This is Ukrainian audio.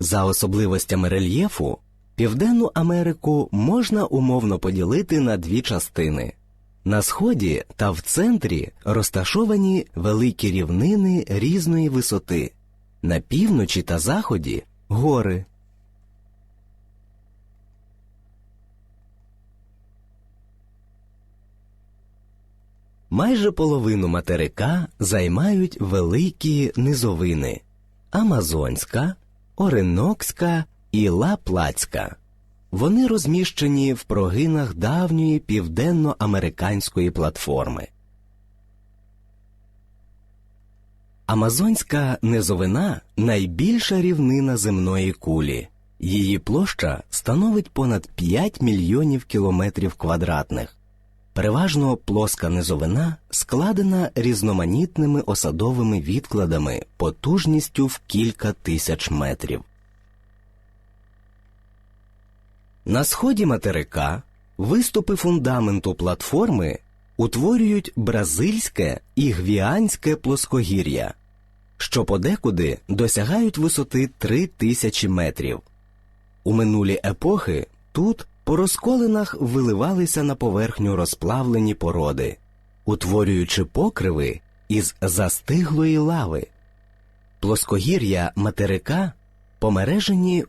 За особливостями рельєфу, Південну Америку можна умовно поділити на дві частини. На сході та в центрі розташовані великі рівнини різної висоти, на півночі та заході гори. Майже половину материка займають великі низовини Амазонська, Оренокська і Лаплацька. Вони розміщені в прогинах давньої південноамериканської платформи. Амазонська низовина найбільша рівнина земної кулі. Її площа становить понад 5 мільйонів кілометрів квадратних. Переважно плоска низовина складена різноманітними осадовими відкладами потужністю в кілька тисяч метрів. На сході материка виступи фундаменту платформи утворюють бразильське і гвіанське плоскогір'я, що подекуди досягають висоти 3000 метрів. У минулі епохи тут по розколинах виливалися на поверхню розплавлені породи, утворюючи покриви із застиглої лави. Плоскогір'я материка помережені